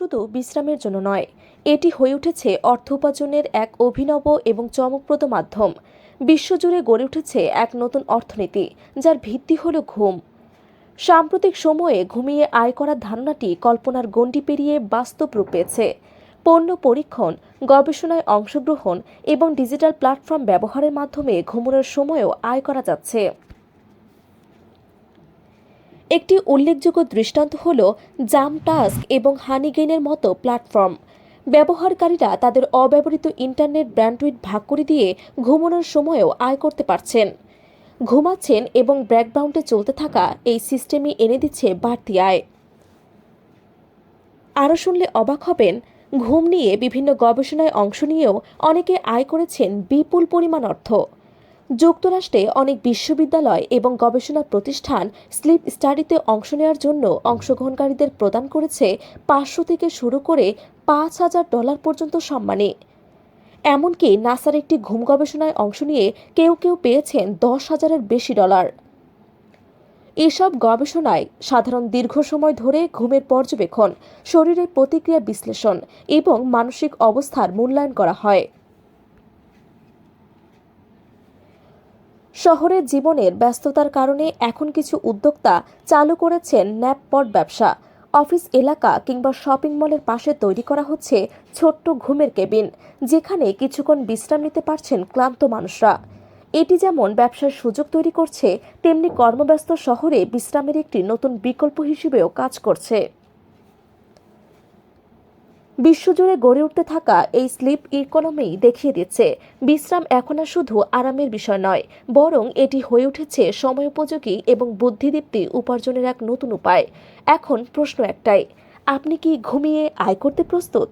শুধু বিশ্রামের জন্য নয়, এটি হয়ে উঠেছে অর্থ উপার্জনের এক অভিনব এবং চমকপ্রদ মাধ্যম। বিশ্বজুড়ে গড়ে উঠেছে এক নতুন অর্থনীতি, যার ভিত্তি হল ঘুম। সাম্প্রতিক সময়ে ঘুমিয়ে আয় করার ধারণাটি কল্পনার গণ্ডি পেরিয়ে বাস্তব রূপ পেয়েছে। পণ্য পরীক্ষণ, গবেষণায় অংশগ্রহণ এবং ডিজিটাল প্ল্যাটফর্ম ব্যবহারের মাধ্যমে ঘুমানোর সময়ও আয় করা যাচ্ছে। একটি উল্লেখযোগ্য দৃষ্টান্ত হল জাম টাস্ক এবং হানিগেইনের মতো প্ল্যাটফর্ম। ব্যবহারকারীরা তাদের অব্যবহৃত ইন্টারনেট ব্র্যান্ডউইথ ভাগ করে দিয়ে ঘুমানোর সময়ও আয় করতে পারছেন। ঘুমাচ্ছেন এবং ব্যাকগ্রাউন্ডে চলতে থাকা এই সিস্টেমই এনে দিচ্ছে বাড়তি আয়। আরও শুনলে অবাক হবেন, ঘুম নিয়ে বিভিন্ন গবেষণায় অংশ নিয়েও অনেকে আয় করেছেন বিপুল পরিমাণ অর্থ। যুক্তরাষ্ট্রে অনেক বিশ্ববিদ্যালয় এবং গবেষণা প্রতিষ্ঠান স্লিপ স্টাডিতে অংশ নেওয়ার জন্য অংশগ্রহণকারীদের প্রদান করেছে পাঁচশো থেকে শুরু করে পাঁচ হাজার ডলার পর্যন্ত সম্মানে। এমনকি নাসার একটি ঘুম গবেষণায় অংশ নিয়ে কেউ কেউ পেয়েছেন দশ হাজারের বেশি ডলার। এসব গবেষণায় সাধারণ দীর্ঘ সময় ধরে ঘুমের পর্যবেক্ষণ, শরীরের প্রতিক্রিয়া বিশ্লেষণ এবং মানসিক অবস্থার মূল্যায়ন করা হয়। শহরের জীবনের ব্যস্ততার কারণে এখন কিছু উদ্যোক্তা চালু করেছেন ন্যাপপট ব্যবসা। অফিস এলাকা কিংবা শপিং মলের পাশে তৈরি করা হচ্ছে ছোট্ট ঘুমের কেবিন, যেখানে কিছুক্ষণ বিশ্রাম নিতে পারছেন ক্লান্ত মানুষরা। এটি যেমন ব্যবসার সুযোগ তৈরি করছে, তেমনি কর্মব্যস্ত শহরে বিশ্রামের একটি নতুন বিকল্প হিসেবেও কাজ করছে। বিশ্বজুড়ে গড়ে উঠতে থাকা এই স্লিপ ইকোনমি দেখিয়ে দিচ্ছে, বিশ্রাম এখন আর শুধু আরামের বিষয় নয়, বরং এটি হয়ে উঠেছে সময়োপযোগী এবং বুদ্ধিদীপ্তি উপার্জনের এক নতুন উপায়। এখন প্রশ্ন একটাই, আপনি কি ঘুমিয়ে আয় করতে প্রস্তুত?